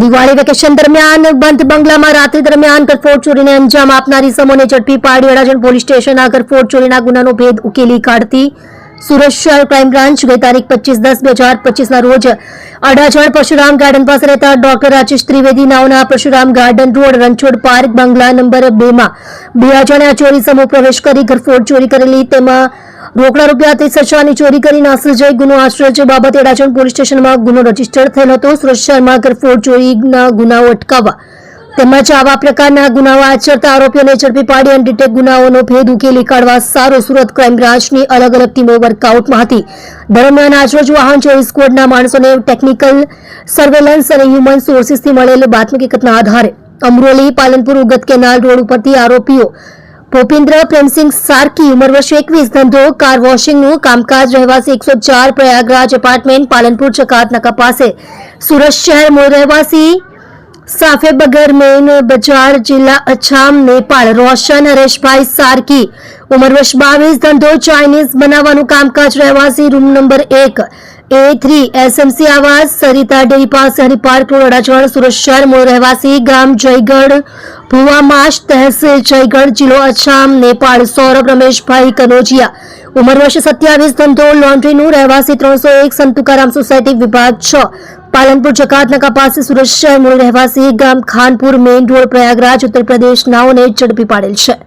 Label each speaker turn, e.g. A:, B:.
A: Diwali vacation દરમિયાન બંધ બંગલામાં રાત્રિ દરમિયાન ગરફોડ ચોરીને અંજામ આપનારી સમોને ઝડપી પાડી અડાજણ પોલીસ સ્ટેશન આ ચોરીના ગુનાનો ભેદ ઉકેલી કાઢતી. સુરત શહેર ક્રાઇમ બ્રાન્ચ ગઈ તારીખ પચીસ દસ બે હજાર પચીસના રોજ અડાજણ પરશુરામ ગાર્ડન પાસે રહેતા doctor Rajesh Trivedi નાઓના Parshuram garden road Ranchhod park બંગલા નંબર બે માં બે અજાણ્યા ચોરી સમૂહ પ્રવેશ કરી ઘરફોડ ચોરી કરેલી. તેમાં રોકડા રૂપિયા હજારની ચોરી કરી નાસી જઈ ગુનો આશ્રય બાબતે એડાજણ પોલીસ સ્ટેશનમાં ગુનો રજિસ્ટર થયેલ હતો. સુરત શહેરમાં ચોરીના ગુનાઓ અટકાવવા તેમજ આવા પ્રકારના ગુનાઓ આચરતા આરોપીઓને ઝડપી પાડી અનડિટેક ગુનાઓનો ભેદ ઉકેલી કાઢવા સારો સુરત ક્રાઇમ બ્રાન્ચની અલગ અલગ ટીમો વર્કઆઉટમાં હતી. દરમિયાન આજરોજ વાહન ચોરી સ્કવોડના માણસોને ટેકનિકલ સર્વેલન્સ અને હ્યુમન સોર્સિસથી મળેલ બાતમી હકીકતના આધારે અમરોલી, પાલનપુર, ઉગત કેનાલ રોડ ઉપરથી આરોપીઓ ભૂપેન્દ્ર પ્રેમસિંહ સારકી ઉંમર વર્ષ એકવીસ. ધંધો, કાર વોશિંગનું કામકાજ, રહેવાસી એકસો ચાર, પ્રયાગરાજ એપાર્ટમેન્ટ પાલનપુર ચકાતનકા પાસે. સુરત શહેર મૂળ રહેવાસી સાફેબગર મેઇન બજાર, જિલ્લા અછામ, નેપાળ. રોશન હરેશભાઈ સારકી ઉંમર વર્ષ બાવીસ. ધંધો, ચાઇનીઝ બનાવવાનું કામકાજ, રહેવાસી, રૂમ નંબર એક. એ થ્રી એસએમસી આવાસ, સરિતા ડેરી પાસે હરિપાર્ક રોડ અડાજણ, સુરત શહેર મૂળ રહેવાસી ગામ જયગઢ ભુવામાશ તહેસીલ જયગઢ જિલ્લો અછામ, નેપાળ, સૌરભ, રમેશભાઈ કનોજિયા. ઉંમર વર્ષ સત્યાવીસ, ધંધો, લોન્ડ્રીનું રહેવાસી ત્રણસો એક, સંતુકારામ સોસાયટી વિભાગ છ. પાલનપુર જકાતનગા પાસે સુરત શહેર મૂળ રહેવાસી ગામ ખાનપુર, મેઇન રોડ, પ્રયાગરાજ, ઉત્તર પ્રદેશ નાઓને ઝડપી પાડેલ છે.